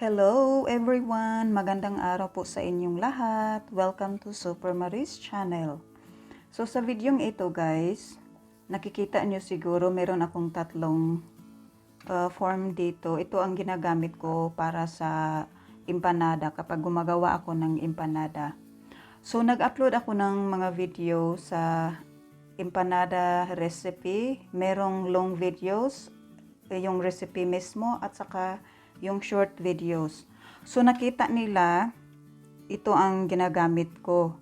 Hello everyone! Magandang araw po sa inyong lahat. Welcome to Super Maris Channel. So sa videong ito guys, nakikita nyo siguro meron akong tatlong uh, form dito. Ito ang ginagamit ko para sa empanada kapag gumagawa ako ng empanada. So nag-upload ako ng mga video sa empanada recipe. Merong long videos, eh, yung recipe mismo at saka yung short videos. So nakita nila ito ang ginagamit ko.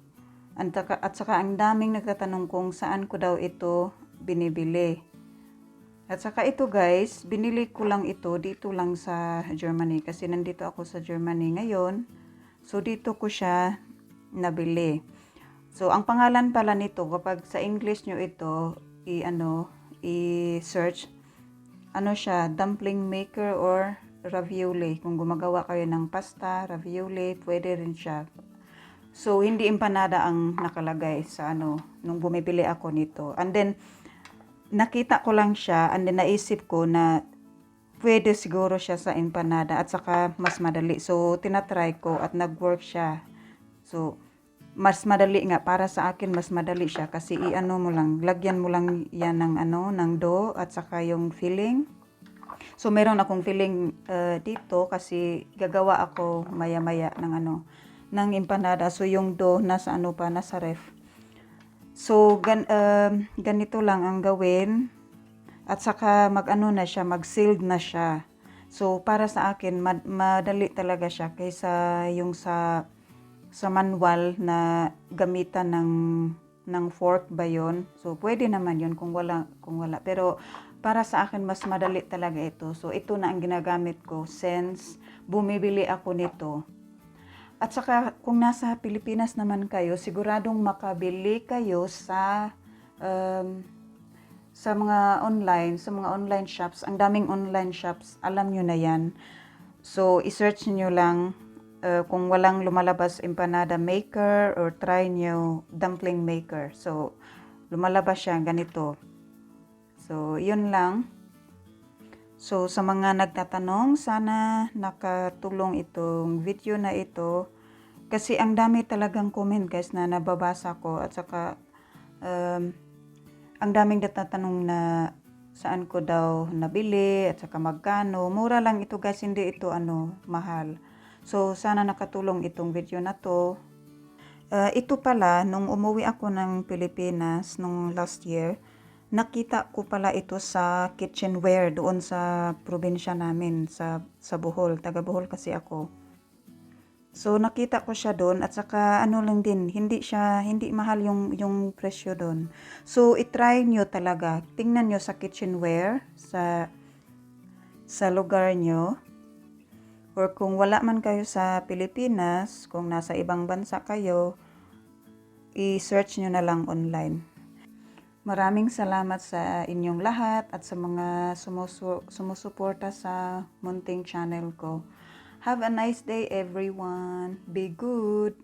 At saka, at saka ang daming nagtatanong kung saan ko daw ito binibili. At saka ito guys, binili ko lang ito dito lang sa Germany kasi nandito ako sa Germany ngayon. So dito ko siya nabili. So ang pangalan pala nito kapag sa English nyo ito i ano i-search ano siya dumpling maker or ravioli. Kung gumagawa kayo ng pasta, ravioli, pwede rin siya. So, hindi empanada ang nakalagay sa ano, nung bumibili ako nito. And then, nakita ko lang siya, and then naisip ko na pwede siguro siya sa empanada at saka mas madali. So, tinatry ko at nag-work siya. So, mas madali nga para sa akin mas madali siya kasi i-ano mo lang lagyan mo lang yan ng ano ng dough at saka yung filling So meron akong feeling uh, dito kasi gagawa ako maya-maya ng ano ng empanada. So yung dough nasa ano pa nasa ref. So gan uh, ganito lang ang gawin at saka mag-ano na siya, mag-sealed na siya. So para sa akin mad- madali talaga siya kaysa yung sa sa manual na gamitan ng ng fork ba yon? So pwede naman yon kung wala kung wala. Pero para sa akin mas madali talaga ito. So ito na ang ginagamit ko since bumibili ako nito. At saka kung nasa Pilipinas naman kayo, siguradong makabili kayo sa um, sa mga online, sa mga online shops. Ang daming online shops, alam nyo na yan. So, i-search nyo lang uh, kung walang lumalabas empanada maker or try nyo dumpling maker. So, lumalabas siya ganito. So, yun lang. So, sa mga nagtatanong, sana nakatulong itong video na ito. Kasi ang dami talagang comment guys na nababasa ko at saka um, ang daming nagtatanong na saan ko daw nabili at saka magkano. Mura lang ito guys, hindi ito ano, mahal. So, sana nakatulong itong video na to. Uh, ito pala, nung umuwi ako ng Pilipinas nung last year, nakita ko pala ito sa kitchenware doon sa probinsya namin sa sa Bohol, taga Bohol kasi ako. So nakita ko siya doon at saka ano lang din, hindi siya hindi mahal yung yung presyo doon. So i-try niyo talaga. Tingnan niyo sa kitchenware sa sa lugar niyo. Or kung wala man kayo sa Pilipinas, kung nasa ibang bansa kayo, i-search niyo na lang online. Maraming salamat sa inyong lahat at sa mga sumusu- sumusuporta sa munting channel ko. Have a nice day everyone. Be good.